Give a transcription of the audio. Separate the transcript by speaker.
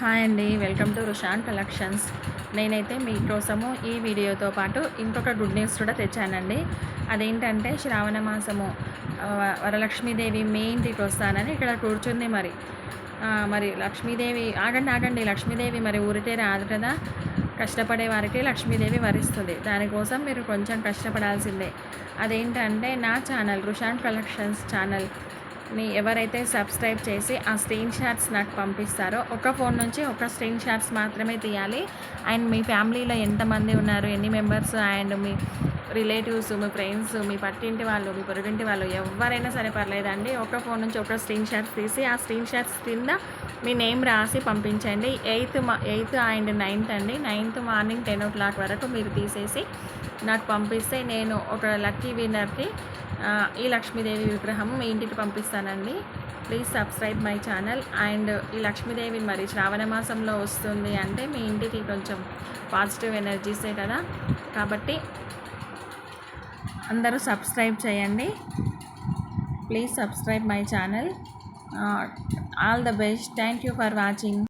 Speaker 1: Hi అండి welcome to రుషాన్ collections. నేనైతే మీకోసము ఈ వీడియోతో పాటు ఇంకొక గుడ్ న్యూస్ కూడా తెచ్చానండి. అదేంటంటే శ్రావణ మాసము వరలక్ష్మీదేవి మీ ఇంటికి వస్తానని ఇక్కడ కూర్చుంది మరి. మరి లక్ష్మీదేవి ఆగండి ఆగండి లక్ష్మీదేవి మరి ఊరితే రాదు కదా. కష్టపడే వారికి లక్ష్మీదేవి వరిస్తుంది. దానికోసం మీరు కొంచెం కష్టపడాల్సిందే. అదేంటంటే నా ఛానల్ రుషాన్ కలెక్షన్స్ ఛానల్ ని ఎవరైతే సబ్స్క్రైబ్ చేసి ఆ స్క్రీన్ షాట్స్ నాకు పంపిస్తారో ఒక ఫోన్ నుంచి ఒక స్క్రీన్ షాట్స్ మాత్రమే తీయాలి. అండ్ మీ ఫ్యామిలీలో ఎంతమంది ఉన్నారు ఎన్ని మెంబర్స్ అండ్ మీ రిలేటివ్స్ మీ ఫ్రెండ్స్ మీ పట్టింటి వాళ్ళు మీ పొరుగింటి వాళ్ళు ఎవరైనా సరే పర్లేదండి. ఒక ఫోన్ నుంచి ఒక స్క్రీన్ షాట్స్ తీసి ఆ స్క్రీన్ షాట్స్ కింద మీ నేమ్ రాసి పంపించండి. ఎయిత్ మా ఎయిత్ అండ్ నైన్త్ అండి. Ninth morning ten o'clock వరకు మీరు తీసేసి నాకు పంపిస్తే నేను ఒక లక్కీ విన్నర్కి ఈ లక్ష్మీదేవి విగ్రహం మీ ఇంటికి పంపిస్తానండి. Please subscribe my channel. And ఈ లక్ష్మీదేవి మరి శ్రావణ మాసంలో వస్తుంది అంటే మీ ఇంటికి కొంచెం పాజిటివ్ ఎనర్జీసే కదా. కాబట్టి అందరూ సబ్స్క్రైబ్ చేయండి. Please subscribe my channel. All the best. Thank you for watching.